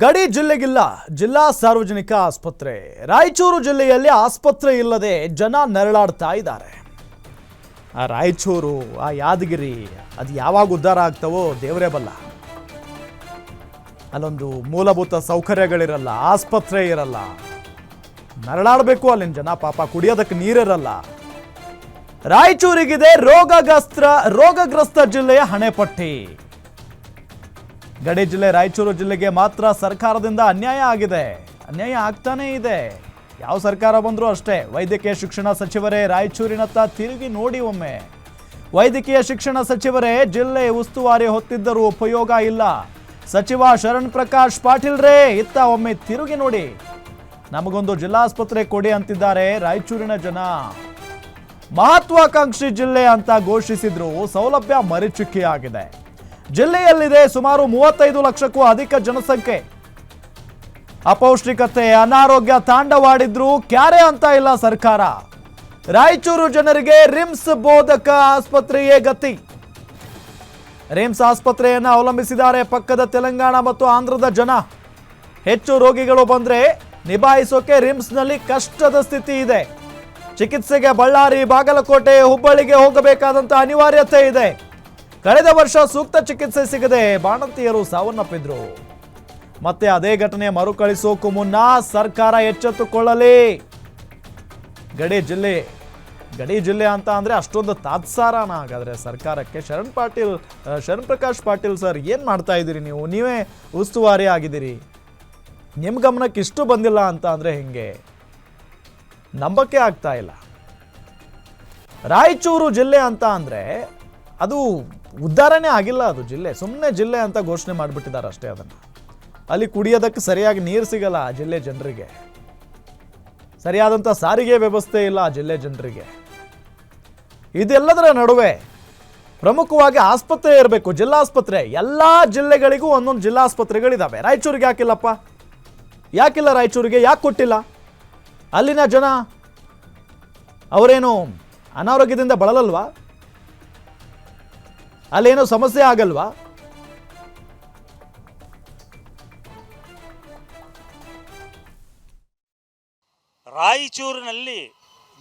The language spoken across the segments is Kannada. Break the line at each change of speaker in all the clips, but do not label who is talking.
ಗಡಿ ಜಿಲ್ಲೆಗಿಲ್ಲ, ಜಿಲ್ಲಾ ಸಾರ್ವಜನಿಕ ಆಸ್ಪತ್ರೆ. ರಾಯಚೂರು ಜಿಲ್ಲೆಯಲ್ಲಿ ಆಸ್ಪತ್ರೆ ಇಲ್ಲದೆ ಜನ ನರಳಾಡ್ತಾ ಇದ್ದಾರೆ. ಆ ರಾಯಚೂರು, ಆ ಯಾದಗಿರಿ, ಅದು ಯಾವಾಗ ಉದ್ಧಾರ ಆಗ್ತವೋ ದೇವರೇ ಬಲ್ಲ. ಅಲ್ಲೊಂದು ಮೂಲಭೂತ ಸೌಕರ್ಯಗಳಿರಲ್ಲ, ಆಸ್ಪತ್ರೆ ಇರಲ್ಲ. ನರಳಾಡಬೇಕು ಅಲ್ಲಿನ ಜನ, ಪಾಪ ಕುಡಿಯೋದಕ್ಕೆ ನೀರಿರಲ್ಲ. ರಾಯಚೂರಿಗಿದೆ ರೋಗಗ್ರಸ್ತ ರೋಗಗ್ರಸ್ತ ಜಿಲ್ಲೆಯ ಹಣೆಪಟ್ಟಿ. ಗಡಿ ಜಿಲ್ಲೆ ರಾಯಚೂರು ಜಿಲ್ಲೆಗೆ ಮಾತ್ರ ಸರ್ಕಾರದಿಂದ ಅನ್ಯಾಯ ಆಗಿದೆ. ಅನ್ಯಾಯ ಆಗ್ತಾನೇ ಇದೆ. ಯಾವ ಸರ್ಕಾರ ಬಂದರೂ ಅಷ್ಟೇ, ವೈದ್ಯಕೀಯ ಶಿಕ್ಷಣ ಸಚಿವರೇ ರಾಯಚೂರಿನತ್ತ ತಿರುಗಿ ನೋಡಿ ಒಮ್ಮೆ. ವೈದ್ಯಕೀಯ ಶಿಕ್ಷಣ ಸಚಿವರೇ, ಜಿಲ್ಲೆ ಉಸ್ತುವಾರಿ ಹೊತ್ತಿದ್ದರೂ ಉಪಯೋಗ ಇಲ್ಲ. ಸಚಿವ ಶರಣ್ ಪ್ರಕಾಶ್ ಪಾಟೀಲ್ ರೇ, ಇತ್ತ ಒಮ್ಮೆ ತಿರುಗಿ ನೋಡಿ. ನಮಗೊಂದು ಜಿಲ್ಲಾಸ್ಪತ್ರೆ ಕೊಡಿ ಅಂತಿದ್ದಾರೆ ರಾಯಚೂರಿನ ಜನ. ಮಹತ್ವಾಕಾಂಕ್ಷಿ ಜಿಲ್ಲೆ ಅಂತ ಘೋಷಿಸಿದ್ರು ಸೌಲಭ್ಯ ಮರೀಚಿಕೆಯಾಗಿದೆ ಜಿಲ್ಲೆಯಲ್ಲಿದೆ ಸುಮಾರು ಮೂವತ್ತೈದು ಲಕ್ಷಕ್ಕೂ ಅಧಿಕ ಜನಸಂಖ್ಯೆ. ಅಪೌಷ್ಟಿಕತೆ, ಅನಾರೋಗ್ಯ ತಾಂಡವಾಡಿದ್ರು ಕ್ಯಾರೆ ಅಂತ ಇಲ್ಲ ಸರ್ಕಾರ. ರಾಯಚೂರು ಜನರಿಗೆ ರಿಮ್ಸ್ ಬೋಧಕ ಆಸ್ಪತ್ರೆಯೇ ಗತಿ. ರಿಮ್ಸ್ ಆಸ್ಪತ್ರೆಯನ್ನು ಅವಲಂಬಿಸಿದ್ದಾರೆ ಪಕ್ಕದ ತೆಲಂಗಾಣ ಮತ್ತು ಆಂಧ್ರದ ಜನ. ಹೆಚ್ಚು ರೋಗಿಗಳು ಬಂದ್ರೆ ನಿಭಾಯಿಸೋಕೆ ರಿಮ್ಸ್ನಲ್ಲಿ ಕಷ್ಟದ ಸ್ಥಿತಿ ಇದೆ. ಚಿಕಿತ್ಸೆಗೆ ಬಳ್ಳಾರಿ, ಬಾಗಲಕೋಟೆ, ಹುಬ್ಬಳ್ಳಿಗೆ ಹೋಗಬೇಕಾದಂಥ ಅನಿವಾರ್ಯತೆ ಇದೆ. ಕಳೆದ ವರ್ಷ ಸೂಕ್ತ ಚಿಕಿತ್ಸೆ ಸಿಗದೆ ಬಾಣಂತಿಯರು ಸಾವನ್ನಪ್ಪಿದ್ರು. ಮತ್ತೆ ಅದೇ ಘಟನೆ ಮರುಕಳಿಸೋಕು ಮುನ್ನ ಸರ್ಕಾರ ಎಚ್ಚೆತ್ತುಕೊಳ್ಳಲಿ. ಗಡಿ ಜಿಲ್ಲೆ ಗಡಿ ಜಿಲ್ಲೆ ಅಂತ ಅಂದರೆ ಅಷ್ಟೊಂದು ತಾತ್ಸಾರನ ಹಾಗಾದ್ರೆ ಸರ್ಕಾರಕ್ಕೆ. ಶರಣ್ ಪಾಟೀಲ್ ಶರಣ್ ಪ್ರಕಾಶ್ ಪಾಟೀಲ್ ಸರ್, ಏನು ಮಾಡ್ತಾ ಇದ್ದೀರಿ ನೀವು? ನೀವೇ ಉಸ್ತುವಾರಿ ಆಗಿದ್ದೀರಿ. ನಿಮ್ಮ ಗಮನಕ್ಕೆ ಇಷ್ಟು ಬಂದಿಲ್ಲ ಅಂತ ಅಂದರೆ ಹೆಂಗೆ? ನಂಬಕ್ಕೆ ಆಗ್ತಾ ಇಲ್ಲ. ರಾಯಚೂರು ಜಿಲ್ಲೆ ಅಂತ ಅಂದ್ರೆ ಅದು ಉದ್ಧಾರನೇ ಆಗಿಲ್ಲ ಅದು ಜಿಲ್ಲೆ. ಸುಮ್ಮನೆ ಜಿಲ್ಲೆ ಅಂತ ಘೋಷಣೆ ಮಾಡಿಬಿಟ್ಟಿದ್ದಾರೆ ಅಷ್ಟೇ ಅದನ್ನು. ಅಲ್ಲಿ ಕುಡಿಯೋದಕ್ಕೆ ಸರಿಯಾಗಿ ನೀರು ಸಿಗಲ್ಲ ಆ ಜಿಲ್ಲೆ ಜನರಿಗೆ. ಸರಿಯಾದಂಥ ಸಾರಿಗೆ ವ್ಯವಸ್ಥೆ ಇಲ್ಲ ಆ ಜಿಲ್ಲೆ ಜನರಿಗೆ. ಇದೆಲ್ಲದರ ನಡುವೆ ಪ್ರಮುಖವಾಗಿ ಆಸ್ಪತ್ರೆ ಇರಬೇಕು, ಜಿಲ್ಲಾಸ್ಪತ್ರೆ. ಎಲ್ಲ ಜಿಲ್ಲೆಗಳಿಗೂ ಒಂದೊಂದು ಜಿಲ್ಲಾಸ್ಪತ್ರೆಗಳಿದ್ದಾವೆ ರಾಯಚೂರಿಗೆ ಯಾಕಿಲ್ಲಪ್ಪ? ಯಾಕಿಲ್ಲ ರಾಯಚೂರಿಗೆ? ಯಾಕೆ ಕೊಟ್ಟಿಲ್ಲ? ಅಲ್ಲಿನ ಜನ ಅವರೇನು ಅನಾರೋಗ್ಯದಿಂದ ಬಳಲಲ್ವಾ? ಅಲ್ಲೇನೋ ಸಮಸ್ಯೆ ಆಗಲ್ವಾ?
ರಾಯಚೂರಿನಲ್ಲಿ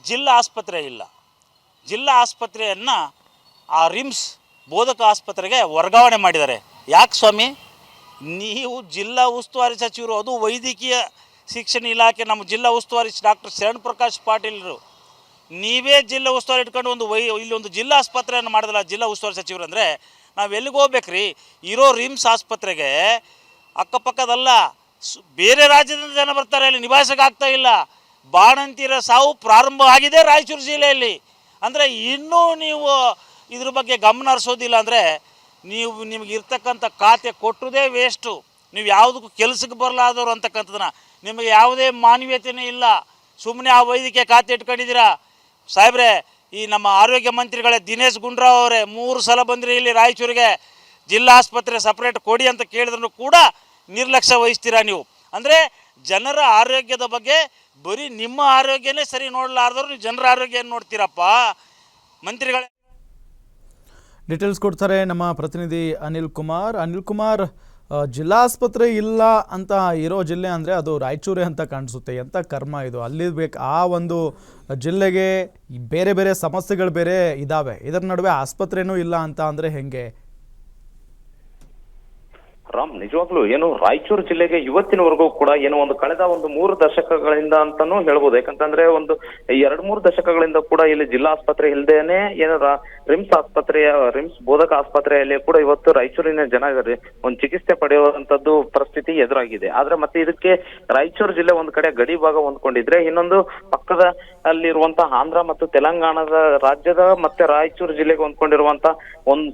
ಜಿಲ್ಲಾ ಆಸ್ಪತ್ರೆ ಇಲ್ಲ. ಜಿಲ್ಲಾ ಆಸ್ಪತ್ರೆಯನ್ನು ಆ ರಿಮ್ಸ್ ಬೋಧಕ ಆಸ್ಪತ್ರೆಗೆ ವರ್ಗಾವಣೆ ಮಾಡಿದ್ದಾರೆ. ಯಾಕೆ ಸ್ವಾಮಿ? ನೀವು ಜಿಲ್ಲಾ ಉಸ್ತುವಾರಿ ಸಚಿವರು, ಅದು ವೈದ್ಯಕೀಯ ಶಿಕ್ಷಣ ಇಲಾಖೆ, ನಮ್ಮ ಜಿಲ್ಲಾ ಉಸ್ತುವಾರಿ ಡಾಕ್ಟರ್ ಶರಣ್ ಪ್ರಕಾಶ್ ಪಾಟೀಲ್ರು ನೀವೇ ಜಿಲ್ಲಾ ಉಸ್ತುವಾರಿ ಇಟ್ಕೊಂಡು ಒಂದು ವೈ ಇಲ್ಲಿ ಒಂದು ಜಿಲ್ಲಾ ಆಸ್ಪತ್ರೆಯನ್ನು ಮಾಡಿದಲ್ಲ ಜಿಲ್ಲಾ ಉಸ್ತುವಾರಿ ಸಚಿವರು ಅಂದರೆ ನಾವು ಎಲ್ಲಿಗೆ ಹೋಗ್ಬೇಕ್ರಿ? ಇರೋ ರಿಮ್ಸ್ ಆಸ್ಪತ್ರೆಗೆ ಅಕ್ಕಪಕ್ಕದಲ್ಲ ಬೇರೆ ರಾಜ್ಯದಿಂದ ಜನ ಬರ್ತಾರೆ, ಅಲ್ಲಿ ನಿಭಾಯಿಸೋಕೆ ಆಗ್ತಾ ಇಲ್ಲ. ಬಾಣಂತಿರ ಸಾವು ಪ್ರಾರಂಭ ಆಗಿದೆ ರಾಯಚೂರು ಜಿಲ್ಲೆಯಲ್ಲಿ. ಅಂದರೆ ಇನ್ನೂ ನೀವು ಇದ್ರ ಬಗ್ಗೆ ಗಮನ ಹರಿಸೋದಿಲ್ಲ ಅಂದರೆ ನೀವು ನಿಮಗೆ ಇರ್ತಕ್ಕಂಥ ಖಾತೆ ಕೊಟ್ಟುದೇ ವೇಸ್ಟು ನೀವು ಯಾವುದಕ್ಕೂ ಕೆಲಸಕ್ಕೆ ಬರಲಾದವರು ಅಂತಕ್ಕಂಥದ್ದನ್ನ ನಿಮಗೆ ಯಾವುದೇ ಮಾನವೀಯತೆಯೇ ಇಲ್ಲ. ಸುಮ್ಮನೆ ಆ ವೈದ್ಯಕೀಯ ಖಾತೆ ಇಟ್ಕೊಂಡಿದ್ದೀರಾ? ಸಾಹೇಬ್ರೆ, ಈ ನಮ್ಮ ಆರೋಗ್ಯ ಮಂತ್ರಿಗಳೇ ದಿನೇಶ್ ಗುಂಡ್ರಾವ್ ಅವರೇ ಮೂರು ಸಲ ಬಂದರೆ ಇಲ್ಲಿ ರಾಯಚೂರಿಗೆ ಜಿಲ್ಲಾ ಆಸ್ಪತ್ರೆ ಸಪ್ರೇಟ್ ಕೊಡಿ ಅಂತ ಕೇಳಿದ್ರು ಕೂಡ ನಿರ್ಲಕ್ಷ್ಯ ವಹಿಸ್ತೀರಾ ನೀವು? ಅಂದರೆ ಜನರ ಆರೋಗ್ಯದ ಬಗ್ಗೆ ಬರೀ ನಿಮ್ಮ ಆರೋಗ್ಯನೇ ಸರಿ ನೋಡಲಾರ್ದವ್ರು ನೀವು ಜನರ ಆರೋಗ್ಯ ಏನು ನೋಡ್ತೀರಪ್ಪ? ಮಂತ್ರಿಗಳೇ.
ಡೀಟೇಲ್ಸ್ ಕೊಡ್ತಾರೆ ನಮ್ಮ ಪ್ರತಿನಿಧಿ ಅನಿಲ್ ಕುಮಾರ್. ಅನಿಲ್ ಕುಮಾರ್ ಜಿಲ್ಲಾಸ್ಪತ್ರೆ ಇಲ್ಲ ಅಂತ ಇರೋ ಜಿಲ್ಲೆ ಅಂದರೆ ಅದು ರಾಯಚೂರೇ ಅಂತ ಕಾಣಿಸುತ್ತೆ. ಎಂಥ ಕರ್ಮ ಇದು? ಅಲ್ಲಿ ಬೇಕು ಆ ಒಂದು ಜಿಲ್ಲೆಗೆ ಬೇರೆ ಬೇರೆ ಸಮಸ್ಯೆಗಳು ಬೇರೆ ಇದ್ದಾವೆ ಇದರ ನಡುವೆ ಆಸ್ಪತ್ರೆನೂ ಇಲ್ಲ ಅಂತ ಅಂದರೆ ಹೆಂಗೆ?
ರಾಮ್, ನಿಜವಾಗ್ಲೂ ಏನು ರಾಯಚೂರು ಜಿಲ್ಲೆಗೆ ಇವತ್ತಿನವರೆಗೂ ಕೂಡ ಏನು ಒಂದು ಕಳೆದ ಒಂದು ಮೂರು ದಶಕಗಳಿಂದ ಅಂತಾನೂ ಹೇಳ್ಬೋದು. ಯಾಕಂತಂದ್ರೆ ಒಂದು ಎರಡ್ ಮೂರು ದಶಕಗಳಿಂದ ಕೂಡ ಇಲ್ಲಿ ಜಿಲ್ಲಾ ಆಸ್ಪತ್ರೆ ಇಲ್ದೇನೆ ಏನು ರಿಮ್ಸ್ ಆಸ್ಪತ್ರೆಯ, ರಿಮ್ಸ್ ಬೋಧಕ ಆಸ್ಪತ್ರೆಯಲ್ಲಿ ಕೂಡ ಇವತ್ತು ರಾಯಚೂರಿನ ಜನ ಒಂದು ಚಿಕಿತ್ಸೆ ಪಡೆಯುವಂತದ್ದು ಪರಿಸ್ಥಿತಿ ಎದುರಾಗಿದೆ. ಆದ್ರೆ ಮತ್ತೆ ಇದಕ್ಕೆ ರಾಯಚೂರು ಜಿಲ್ಲೆ ಒಂದ್ ಕಡೆ ಗಡಿ ಭಾಗ ಹೊಂದ್ಕೊಂಡಿದ್ರೆ ಇನ್ನೊಂದು ಪಕ್ಕದ ಅಲ್ಲಿರುವಂತಹ ಆಂಧ್ರ ಮತ್ತು ತೆಲಂಗಾಣದ ರಾಜ್ಯದ ಮತ್ತೆ ರಾಯಚೂರು ಜಿಲ್ಲೆಗೆ ಹೊಂದ್ಕೊಂಡಿರುವಂತ ಒಂದ್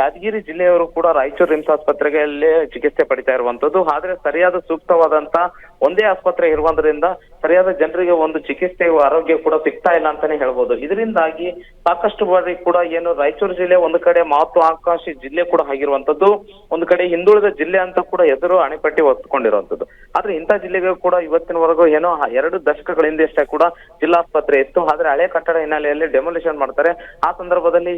ಯಾದಗಿರಿ ಜಿಲ್ಲೆಯವರು ಕೂಡ ರಾಯಚೂರು ರಿಮ್ಸ್ ಆಸ್ಪತ್ರೆಗೆ ಅಲ್ಲಿ ಚಿಕಿತ್ಸೆ ಪಡಿತಾ ಇರುವಂತದ್ದು. ಆದ್ರೆ ಸರಿಯಾದ ಸೂಕ್ತವಾದಂತ ಒಂದೇ ಆಸ್ಪತ್ರೆ ಇರುವುದರಿಂದ ಸರಿಯಾದ ಜನರಿಗೆ ಒಂದು ಚಿಕಿತ್ಸೆ ಆರೋಗ್ಯ ಕೂಡ ಸಿಗ್ತಾ ಇಲ್ಲ ಅಂತಾನೆ ಹೇಳ್ಬೋದು. ಇದರಿಂದಾಗಿ ಸಾಕಷ್ಟು ಬಾರಿ ಕೂಡ ಏನು ರಾಯಚೂರು ಜಿಲ್ಲೆ ಒಂದು ಕಡೆ ಮಹತ್ವಾಕಾಂಕ್ಷಿ ಜಿಲ್ಲೆ ಕೂಡ ಆಗಿರುವಂತದ್ದು, ಒಂದು ಕಡೆ ಹಿಂದುಳಿದ ಜಿಲ್ಲೆ ಅಂತ ಕೂಡ ಎದುರು ಅಣೆಪಟ್ಟಿ ಹೊತ್ತುಕೊಂಡಿರುವಂತದ್ದು ಆದ್ರೆ ಇಂಥ ಜಿಲ್ಲೆಗೆ ಕೂಡ ಇವತ್ತಿನವರೆಗೂ ಏನೋ ಎರಡು ದಶಕಗಳ ಹಿಂದೆಷ್ಟೇ ಕೂಡ ಜಿಲ್ಲಾಸ್ಪತ್ರೆ ಇತ್ತು. ಆದ್ರೆ ಹಳೆ ಕಟ್ಟಡ ಹಿನ್ನೆಲೆಯಲ್ಲಿ ಡೆಮೊಲಿಷನ್ ಮಾಡ್ತಾರೆ. ಆ ಸಂದರ್ಭದಲ್ಲಿ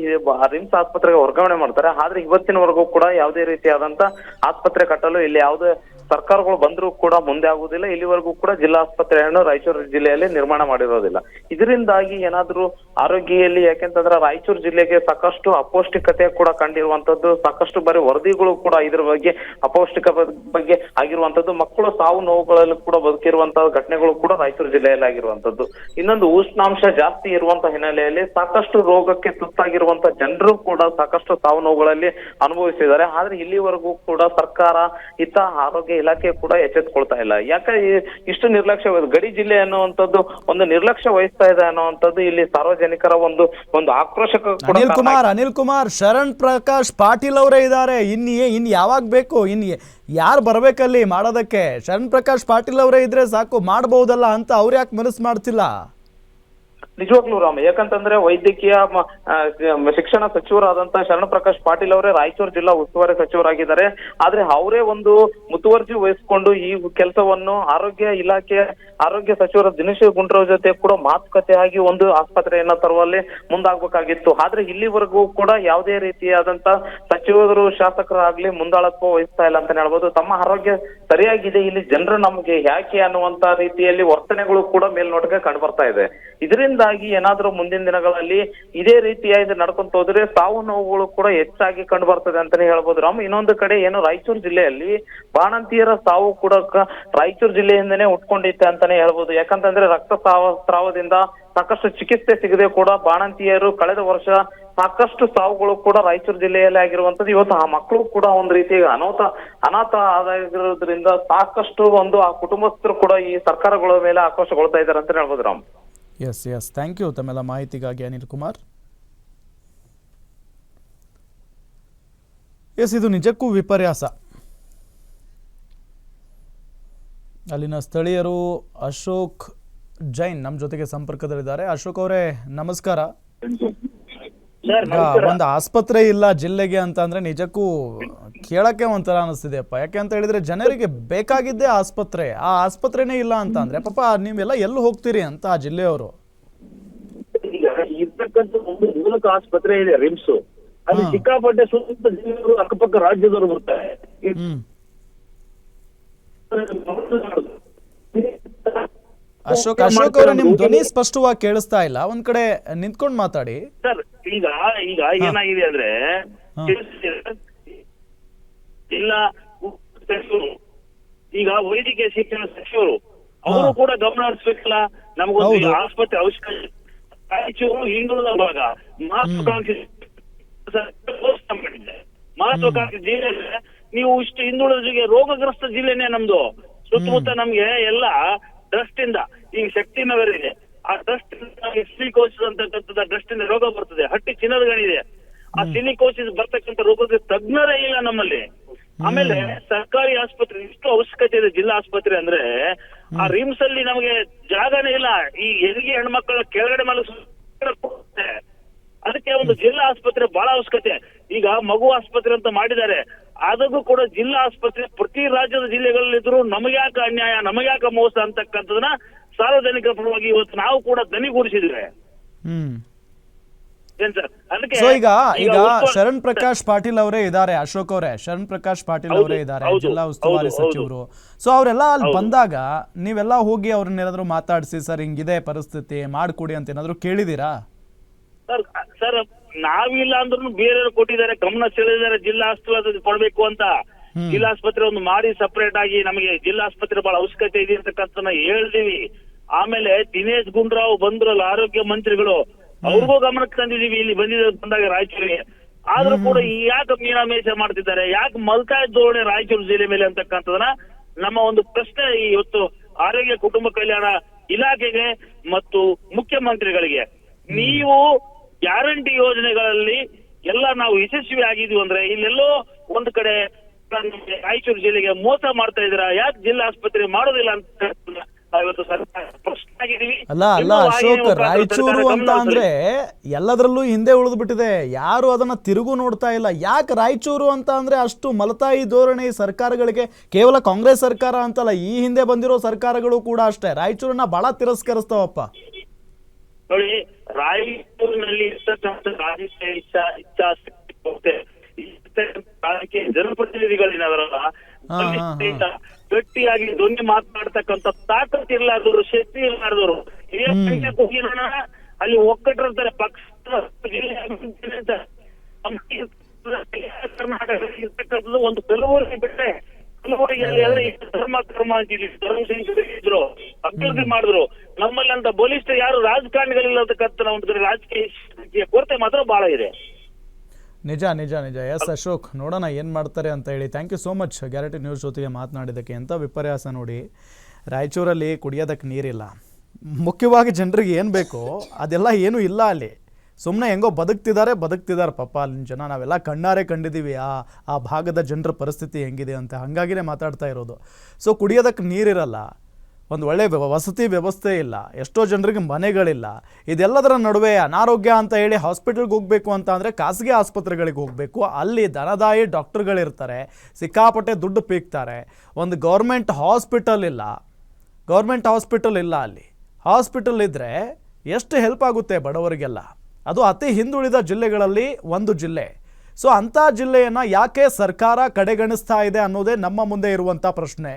ರಿಮ್ಸ್ ಆಸ್ಪತ್ರೆಗೆ ವರ್ಗಾವಣೆ ಮಾಡ್ತಾರೆ. ಆದ್ರೆ ಇವತ್ತಿನವರೆಗೂ ಕೂಡ ಯಾವುದೇ ರೀತಿಯಾದಂತ ಆಸ್ಪತ್ರೆ ಕಟ್ಟಲು ಇಲ್ಲಿ ಯಾವುದೇ ಸರ್ಕಾರಗಳು ಬಂದರೂ ಕೂಡ ಮುಂದೆ ಆಗುವುದಿಲ್ಲ ಇಲ್ಲಿವರೆಗೂ ಕೂಡ ಜಿಲ್ಲಾ ಆಸ್ಪತ್ರೆಯನ್ನು ರಾಯಚೂರು ಜಿಲ್ಲೆಯಲ್ಲಿ ನಿರ್ಮಾಣ ಮಾಡಿರೋದಿಲ್ಲ. ಇದರಿಂದಾಗಿ ಏನಾದ್ರೂ ಆರೋಗ್ಯದಲ್ಲಿ ಯಾಕೆಂತಂದ್ರೆ ರಾಯಚೂರು ಜಿಲ್ಲೆಗೆ ಸಾಕಷ್ಟು ಅಪೌಷ್ಟಿಕತೆ ಕೂಡ ಕಂಡಿರುವಂತದ್ದು, ಸಾಕಷ್ಟು ಬಾರಿ ವರದಿಗಳು ಕೂಡ ಇದ್ರ ಬಗ್ಗೆ, ಅಪೌಷ್ಟಿಕ ಬಗ್ಗೆ ಆಗಿರುವಂತದ್ದು, ಮಕ್ಕಳು ಸಾವು ನೋವುಗಳಲ್ಲಿ ಕೂಡ ಬದುಕಿರುವಂತಹ ಘಟನೆಗಳು ಕೂಡ ರಾಯಚೂರು ಜಿಲ್ಲೆಯಲ್ಲಿ ಆಗಿರುವಂತದ್ದು. ಇನ್ನೊಂದು ಉಷ್ಣಾಂಶ ಜಾಸ್ತಿ ಇರುವಂತ ಹಿನ್ನೆಲೆಯಲ್ಲಿ ಸಾಕಷ್ಟು ರೋಗಕ್ಕೆ ತುತ್ತಾಗಿರುವಂತ ಜನರು ಕೂಡ ಸಾಕಷ್ಟು ಸಾವು ನೋವುಗಳಲ್ಲಿ ಅನುಭವಿಸಿದ್ದಾರೆ. ಆದ್ರೆ ಇಲ್ಲಿವರೆಗೂ ಕೂಡ ಸರ್ಕಾರ ಇತ್ತ ಆರೋಗ್ಯ ಇಲಾಖೆ ಕೂಡ ಎಚ್ಚೆತ್ಕೊಳ್ತಾ ಇಲ್ಲ. ಯಾಕೆ ಈ- ಇಷ್ಟು ನಿರ್ಲಕ್ಷ್ಯ ಗಡಿ ಜಿಲ್ಲೆ ಅನ್ನುವಂಥದ್ದು ಒಂದು ನಿರ್ಲಕ್ಷ್ಯ ವಹಿಸ್ತಾ ಇದೆ ಅನ್ನುವಂಥದ್ದು ಇಲ್ಲಿ ಸಾರ್ವಜನಿಕರ ಒಂದು ಒಂದು ಆಕ್ರೋಶಕ
ಅನಿಲ್ ಕುಮಾರ್ ಅನಿಲ್ ಕುಮಾರ್ ಶರಣ್ ಪ್ರಕಾಶ್ ಪಾಟೀಲ್ ಅವರೇ ಇದ್ದಾರೆ. ಇನ್ ಇನ್ ಯಾವಾಗ ಬೇಕು ಇನ್ ಯಾರು ಬರ್ಬೇಕಲ್ಲಿ ಮಾಡೋದಕ್ಕೆ? ಶರಣ್ ಪ್ರಕಾಶ್ ಪಾಟೀಲ್ ಅವರೇ ಇದ್ರೆ ಸಾಕು ಮಾಡಬಹುದಲ್ಲ ಅಂತ ಅವ್ರು ಯಾಕೆ ಮನಸ್ಸು ಮಾಡ್ತಿಲ್ಲ?
ನಿಜವಾಗ್ಲೂ ರಾಮ, ಯಾಕಂತಂದ್ರೆ ವೈದ್ಯಕೀಯ ಶಿಕ್ಷಣ ಸಚಿವರಾದಂತ ಶರಣ ಪ್ರಕಾಶ್ ಪಾಟೀಲ್ ಅವರೇ ರಾಯಚೂರು ಜಿಲ್ಲಾ ಉಸ್ತುವಾರಿ ಸಚಿವರಾಗಿದ್ದಾರೆ. ಆದ್ರೆ ಅವರೇ ಒಂದು ಮುತುವರ್ಜಿ ವಹಿಸಿಕೊಂಡು ಈ ಕೆಲಸವನ್ನು ಆರೋಗ್ಯ ಇಲಾಖೆ, ಆರೋಗ್ಯ ಸಚಿವರ ದಿನೇಶ್ ಗುಂಡ್ರಾವ್ ಜೊತೆ ಕೂಡ ಮಾತುಕತೆ ಆಗಿ ಒಂದು ಆಸ್ಪತ್ರೆಯನ್ನ ತರುವಲ್ಲಿ ಮುಂದಾಗಬೇಕಾಗಿತ್ತು. ಆದ್ರೆ ಇಲ್ಲಿವರೆಗೂ ಕೂಡ ಯಾವುದೇ ರೀತಿಯಾದಂತ ಸಚಿವರು, ಶಾಸಕರಾಗ್ಲಿ ಮುಂದಾಳತ್ವ ವಹಿಸ್ತಾ ಇಲ್ಲ ಅಂತಾನೆ ಹೇಳ್ಬೋದು. ತಮ್ಮ ಆರೋಗ್ಯ ಸರಿಯಾಗಿದೆ, ಇಲ್ಲಿ ಜನರು ನಮ್ಗೆ ಯಾಕೆ ಅನ್ನುವಂತ ರೀತಿಯಲ್ಲಿ ವರ್ತನೆಗಳು ಕೂಡ ಮೇಲ್ನೋಟಕ್ಕೆ ಕಂಡು ಬರ್ತಾ ಇದೆ. ಇದರಿಂದಾಗಿ ಏನಾದ್ರೂ ಮುಂದಿನ ದಿನಗಳಲ್ಲಿ ಇದೇ ರೀತಿಯಾಗಿ ನಡ್ಕೊಂತ ಹೋದ್ರೆ ಸಾವು ನೋವುಗಳು ಕೂಡ ಹೆಚ್ಚಾಗಿ ಕಂಡು ಬರ್ತದೆ ಅಂತಾನೆ ಹೇಳ್ಬೋದು ರಾಮ್. ಇನ್ನೊಂದು ಕಡೆ ಏನು ರಾಯಚೂರು ಜಿಲ್ಲೆಯಲ್ಲಿ ಬಾಣಂತಿಯರ ಸಾವು ಕೂಡ ರಾಯಚೂರು ಜಿಲ್ಲೆಯಿಂದನೇ ಉಟ್ಕೊಂಡಿತ್ತೆ ಅಂತಾನೆ ಹೇಳ್ಬೋದು. ಯಾಕಂತಂದ್ರೆ ರಕ್ತ ಸ್ರಾವ ಸ್ರಾವದಿಂದ ಸಾಕಷ್ಟು ಚಿಕಿತ್ಸೆ ಸಿಗದೆ ಕೂಡ ಬಾಣಂತಿಯರು ಕಳೆದ ವರ್ಷ ಸಾಕಷ್ಟು ಸಾವುಗಳು ಕೂಡ ರಾಯಚೂರು ಜಿಲ್ಲೆಯಲ್ಲಿ ಆಗಿರುವಂತದ್ದು ಇವತ್ತು ಆ ಮಕ್ಕಳು ಕೂಡ ಒಂದ್ ರೀತಿ ಅನಾಥ ಅನಾಥ ಆಗಿರೋದ್ರಿಂದ ಸಾಕಷ್ಟು ಒಂದು ಆ ಕುಟುಂಬಸ್ಥರು ಕೂಡ ಈ ಸರ್ಕಾರಗಳ ಮೇಲೆ ಆಕ್ರೋಶಗೊಳ್ತಾ ಇದ್ದಾರೆ ಅಂತ ಹೇಳ್ಬೋದು Ram.
Yes yes thank you ತಮ್ಮೆಲ್ಲ ಮಾಹಿತಿಗಾಗಿ ಅನಿಲ್ ಕುಮಾರ್ ಎಸ್ ಇದು ನಿಜಕ್ಕೂ ವಿಪರ್ಯಾಸ ಅಲ್ಲಿನ ಸ್ಥಳೀಯರು ಅಶೋಕ್ ಜೈನ್ ನಮ್ಮ ಜೊತೆಗೆ ಸಂಪರ್ಕದಲ್ಲಿದ್ದಾರೆ ಅಶೋಕ್ ಅವರೇ ನಮಸ್ಕಾರ ಒಂದು ಆಸ್ಪತ್ರೆ ಇಲ್ಲ ಜಿಲ್ಲೆಗೆ ಅಂತ ಅಂದ್ರೆ ನಿಜಕ್ಕೂ ಕೇಳಕ್ಕೆ ಒಂಥರ ಅನಿಸ್ತಿದೆಯಪ್ಪ. ಯಾಕೆ ಅಂತ ಹೇಳಿದ್ರೆ ಜನರಿಗೆ ಬೇಕಾಗಿದ್ದೇ ಆಸ್ಪತ್ರೆ. ಆ ಆಸ್ಪತ್ರೆನೇ ಇಲ್ಲ ಅಂತ ಅಂದ್ರೆ ಪಾಪ ನೀವೆಲ್ಲ ಎಲ್ಲಿ ಹೋಗ್ತೀರಿ ಅಂತ ಆ ಜಿಲ್ಲೆಯವರು?
ಇರ್ತಕ್ಕಂಥ ಒಂದು ಮೂಲಕ ಆಸ್ಪತ್ರೆ ಇದೆ ರಿಮ್ಸ್. ಅಲ್ಲಿ ಸಿಕ್ಕಾಪಟ್ಟೆ ಸುತ್ತ ಜಿಲ್ಲೆಯವರು ಅಕ್ಕಪಕ್ಕ ರಾಜ್ಯದವರು ಬರ್ತಾರೆ.
ಅಶೋಕ್ ಅಶೋಕ್ ಅವರ ನಿಮ್ ಧ್ವನಿ ಸ್ಪಷ್ಟವಾಗಿ ಕೇಳಿಸ್ತಾ ಇಲ್ಲ. ಒಂದ್ ಕಡೆ ನಿಂತ್ಕೊಂಡ್ ಮಾತಾಡಿ.
ಸರ್ ಈಗ ಈಗ ಏನಾಗಿದೆ ಅಂದ್ರೆ ಸಚಿವರು ಈಗ ವೈದ್ಯಕೀಯ ಶಿಕ್ಷಣ ಸಚಿವರು ಅವರು ಕೂಡ ಗಮನ ಹರಿಸ್ಬೇಕಲ್ಲ? ನಮಗೊಂದು ಆಸ್ಪತ್ರೆ ಅವಶ್ಯಕತೆ ರಾಯಚೂರು ಹಿಂದುಳಿದ ಭಾಗ. ಮಹತ್ವಾಕಾಂಕ್ಷಿ ಮಹತ್ವಾಕಾಂಕ್ಷಿ ಜಿಲ್ಲೆ ನೀವು ಇಷ್ಟು ಹಿಂದುಳಿದ ಜಿಲ್ಲೆ ರೋಗಗ್ರಸ್ತ ಜಿಲ್ಲೆನೇ ನಮ್ದು. ಸುತ್ತಮುತ್ತ ನಮ್ಗೆ ಎಲ್ಲ ಟ್ರಸ್ಟ್ ಇಂದ ಈಗ ಶಕ್ತಿ ನಗರ ಇದೆ. ಆ ಡಸ್ಟ್ ಸಿಲಿಕೋಸಿಸ್ ಅಂತಕ್ಕಂಥದ್ದು ಟ್ರಸ್ಟ್ ಇಂದ ರೋಗ ಬರ್ತದೆ. ಹಟ್ಟಿ ಚಿನ್ನದ ಗಣಿದೆ. ಆ ಸಿಲಿಕೋಸಿಸ್ ಬರ್ತಕ್ಕಂಥ ರೋಗಕ್ಕೆ ತಜ್ಞರೇ ಇಲ್ಲ ನಮ್ಮಲ್ಲಿ. ಆಮೇಲೆ ಸರ್ಕಾರಿ ಆಸ್ಪತ್ರೆ ಇಷ್ಟು ಅವಶ್ಯಕತೆ ಇದೆ ಜಿಲ್ಲಾ ಆಸ್ಪತ್ರೆ ಅಂದ್ರೆ ಆ ರಿಮ್ಸ್ ಅಲ್ಲಿ ನಮಗೆ ಜಾಗನೇ ಇಲ್ಲ. ಈ ಹೆರಿಗೆ ಹೆಣ್ಮಕ್ಳ ಕೆಳಗಡೆ ಮೇಲೆ ಅದಕ್ಕೆ ಒಂದು ಜಿಲ್ಲಾ ಆಸ್ಪತ್ರೆ ಬಹಳ ಅವಶ್ಯಕತೆ. ಈಗ ಮಗು ಆಸ್ಪತ್ರೆ ಅಂತ ಮಾಡಿದ್ದಾರೆ. ಅದಕ್ಕೂ ಕೂಡ ಜಿಲ್ಲಾ ಆಸ್ಪತ್ರೆ ಪ್ರತಿ ರಾಜ್ಯದ ಜಿಲ್ಲೆಗಳಲ್ಲಿದ್ರು ನಮಗ್ಯಾಕ ಅನ್ಯಾಯ ನಮಗ್ಯಾಕ ಮೋಸ ಅಂತಕ್ಕಂಥದನ್ನ ಸಾರ್ವಜನಿಕ ಪರವಾಗಿ ಇವತ್ತು ನಾವು ಕೂಡ ದನಿಗೂಡಿಸಿದ್ರೆ
ಹ್ಮ್
ಏನ್ ಸರ್ ಅದಕ್ಕೆ
ಸೊ ಈಗ ಈಗ ಶರಣ್ ಪ್ರಕಾಶ್ ಪಾಟೀಲ್ ಅವರೇ ಇದ್ದಾರೆ ಅಶೋಕ್ ಅವರೇ ಶರಣ್ ಪ್ರಕಾಶ್ ಪಾಟೀಲ್ ಅವರೇ ಇದ್ದಾರೆ
ಹೌದು,
ಜಿಲ್ಲಾ ಉಸ್ತುವಾರಿ. ಸಚಿವರು. ಸೊ ಅವರೆಲ್ಲ ಅಲ್ಲಿ ಬಂದಾಗ ನೀವೆಲ್ಲ ಹೋಗಿ ಅವ್ರನ್ನ ಏನಾದ್ರು ಮಾತಾಡಿಸಿ ಸರ್ ಹಿಂಗಿದೆ ಪರಿಸ್ಥಿತಿ ಮಾಡ್ಕೊಡಿ ಅಂತ ಏನಾದ್ರು ಕೇಳಿದೀರಾ?
ಸರ್ ನಾವಿಲ್ಲ ಅಂದ್ರೂ ಬೇರೆಯವರು ಕೊಟ್ಟಿದ್ದಾರೆ ಗಮನ ಸೆಳೆದಿದ್ದಾರೆ ಜಿಲ್ಲಾ ಆಸ್ಪತ್ರೆ ಕೊಡ್ಬೇಕು ಅಂತ. ಜಿಲ್ಲಾ ಆಸ್ಪತ್ರೆ ಒಂದು ಮಾಡಿ ಸಪರೇಟ್ ಆಗಿ ನಮಗೆ ಜಿಲ್ಲಾ ಆಸ್ಪತ್ರೆ ಬಹಳ ಅವಶ್ಯಕತೆ ಇದೆ ಅಂತಕ್ಕಂಥ ಹೇಳ್ತೀವಿ. ಆಮೇಲೆ ದಿನೇಶ್ ಗುಂಡ್ರಾವ್ ಬಂದ್ರಲ್ಲ ಆರೋಗ್ಯ ಮಂತ್ರಿಗಳು ಅವ್ರಿಗೂ ಗಮನಕ್ಕೆ ತಂದಿದೀವಿ ಇಲ್ಲಿ ಬಂದಿದ ಬಂದಾಗ ರಾಯಚೂರಿಗೆ. ಆದ್ರೂ ಕೂಡ ಯಾಕೆ ಮೀನಾಮೇಷ ಮಾಡ್ತಿದ್ದಾರೆ? ಯಾಕೆ ಮಲ್ತಾ ಧೋರಣೆ ರಾಯಚೂರು ಜಿಲ್ಲೆ ಮೇಲೆ ಅಂತಕ್ಕಂಥದನ್ನ ನಮ್ಮ ಒಂದು ಪ್ರಶ್ನೆ ಇವತ್ತು ಆರೋಗ್ಯ ಕುಟುಂಬ ಕಲ್ಯಾಣ ಇಲಾಖೆಗೆ ಮತ್ತು ಮುಖ್ಯಮಂತ್ರಿಗಳಿಗೆ. ನೀವು ಗ್ಯಾರಂಟಿ ಯೋಜನೆಗಳಲ್ಲಿ ಎಲ್ಲ ನಾವು ಯಶಸ್ವಿ ಆಗಿದ್ವಿ ಅಂದ್ರೆ ಇಲ್ಲೆಲ್ಲೋ ಒಂದ್ ಕಡೆ ರಾಯಚೂರು ಜಿಲ್ಲೆಗೆ ಮೋಸ ಮಾಡ್ತಾ ಇದ್ದೀರಾ? ಯಾಕೆ ಜಿಲ್ಲಾ ಆಸ್ಪತ್ರೆ ಮಾಡೋದಿಲ್ಲ ಅಂತ ಇವತ್ತು ಸರ್ಕಾರ
ಅಲ್ಲ ಅಲ್ಲ ಅಶೋಕ್ ರಾಯಚೂರು ಅಂತ ಅಂದ್ರೆ ಎಲ್ಲದರಲ್ಲೂ ಹಿಂದೆ ಉಳಿದು ಬಿಟ್ಟಿದೆ ಯಾರು ಅದನ್ನ ತಿರುಗು ನೋಡ್ತಾ ಇಲ್ಲ. ಯಾಕೆ ರಾಯಚೂರು ಅಂತ ಅಂದ್ರೆ ಅಷ್ಟು ಮಲತಾಯಿ ಧೋರಣೆ ಸರ್ಕಾರಗಳಿಗೆ? ಕೇವಲ ಕಾಂಗ್ರೆಸ್ ಸರ್ಕಾರ ಅಂತಲ್ಲ ಈ ಹಿಂದೆ ಬಂದಿರೋ ಸರ್ಕಾರಗಳು ಕೂಡ ಅಷ್ಟೇ. ರಾಯಚೂರನ್ನ ಬಹಳ ತಿರಸ್ಕರಿಸ್ತಾವಪ್ಪ.
ನೋಡಿ ರಾಯಚೂರಿನಲ್ಲಿ ಜನಪ್ರತಿನಿಧಿಗಳೇನಾದ್ರಲ್ಲ ಗಟ್ಟಿಯಾಗಿ ಧ್ವನಿ ಮಾತನಾಡ್ತಕ್ಕಂಥ ತಾಕತ್ ಇರ್ಲಾರ್ದವ್ರು ಏ ಸಂಖ್ಯೆಗೆ ಹೋಗಿ ನೋಡೋಣ, ಅಲ್ಲಿ ಒಕ್ಕಟ್ಟಿರ್ತಾರೆ ಪಕ್ಷ ಕರ್ನಾಟಕದಲ್ಲಿ ಒಂದು ಕೆಲವರಿಗೆ ಬಿಟ್ಟರೆ ಕಲಬುರಗಿಯಲ್ಲಿ ಆದ್ರೆ ಈ ಧರ್ಮ ಕರ್ಮ ಇದ್ರು ಅಭಿವೃದ್ಧಿ ಮಾಡಿದ್ರು. ನಮ್ಮಲ್ಲಿ ಅಂತ ಬಲಿಷ್ಠ ಯಾರು ರಾಜಕಾರಣಿಗಳಿಲ್ಲತಕ್ಕಂಥ ಒಂದು ಕಡೆ ರಾಜಕೀಯ ಕೊರತೆ ಮಾತ್ರ ಬಹಳ ಇದೆ.
ನಿಜ ನಿಜ ನಿಜ. ಎಸ್ ಅಶೋಕ್ ನೋಡೋಣ ಏನು ಮಾಡ್ತಾರೆ ಅಂತ ಹೇಳಿ. Thank you so much guarantee news ಜೊತೆಗೆ ಮಾತನಾಡಿದ್ದಕ್ಕೆ ಎಂಥ ವಿಪರ್ಯಾಸ ನೋಡಿ. ರಾಯಚೂರಲ್ಲಿ ಕುಡಿಯೋದಕ್ಕೆ ನೀರಿಲ್ಲ. ಮುಖ್ಯವಾಗಿ ಜನರಿಗೆ ಏನು ಬೇಕೋ ಅದೆಲ್ಲ ಏನೂ ಇಲ್ಲ ಅಲ್ಲಿ. ಸುಮ್ಮನೆ ಹೆಂಗೋ ಬದುಕ್ತಿದ್ದಾರೆ ಬದುಕ್ತಿದ್ದಾರೆ ಪಾಪ ಅಲ್ಲಿನ ಜನ. ನಾವೆಲ್ಲ ಕಣ್ಣಾರೆ ಕಂಡಿದ್ದೀವಿ ಆ ಆ ಭಾಗದ ಜನರ ಪರಿಸ್ಥಿತಿ ಹೆಂಗಿದೆ ಅಂತ. ಹಾಗಾಗಿನೇ ಮಾತಾಡ್ತಾ ಇರೋದು. ಸೊ ಕುಡಿಯೋದಕ್ಕೆ ನೀರಿರಲ್ಲ. ಒಂದು ಒಳ್ಳೆ ವ್ಯವ- ವಸತಿ ವ್ಯವಸ್ಥೆ ಇಲ್ಲ. ಎಷ್ಟೋ ಜನರಿಗೆ ಮನೆಗಳಿಲ್ಲ. ಇದೆಲ್ಲದರ ನಡುವೆ ಅನಾರೋಗ್ಯ ಅಂತ ಹೇಳಿ ಹಾಸ್ಪಿಟಲ್ಗೆ ಹೋಗಬೇಕು ಅಂತ ಅಂದರೆ ಖಾಸಗಿ ಆಸ್ಪತ್ರೆಗಳಿಗೆ ಹೋಗಬೇಕು. ಅಲ್ಲಿ ದನದಾಯಿ ಡಾಕ್ಟರ್ಗಳಿರ್ತಾರೆ. ಸಿಕ್ಕಾಪಟ್ಟೆ ದುಡ್ಡು ಪೀಕ್ತಾರೆ. ಒಂದು ಗೌರ್ಮೆಂಟ್ ಹಾಸ್ಪಿಟಲ್ ಇಲ್ಲ. ಗೌರ್ಮೆಂಟ್ ಹಾಸ್ಪಿಟಲ್ ಇಲ್ಲ ಅಲ್ಲಿ. ಹಾಸ್ಪಿಟಲ್ ಇದ್ದರೆ ಎಷ್ಟು ಹೆಲ್ಪ್ ಆಗುತ್ತೆ ಬಡವರಿಗೆಲ್ಲ? ಅದು ಅತಿ ಹಿಂದುಳಿದ ಜಿಲ್ಲೆಗಳಲ್ಲಿ ಒಂದು ಜಿಲ್ಲೆ. ಸೊ ಅಂಥ ಜಿಲ್ಲೆಯನ್ನು ಯಾಕೆ ಸರ್ಕಾರ ಕಡೆಗಣಿಸ್ತಾ ಇದೆ ಅನ್ನೋದೇ ನಮ್ಮ ಮುಂದೆ ಇರುವಂಥ ಪ್ರಶ್ನೆ.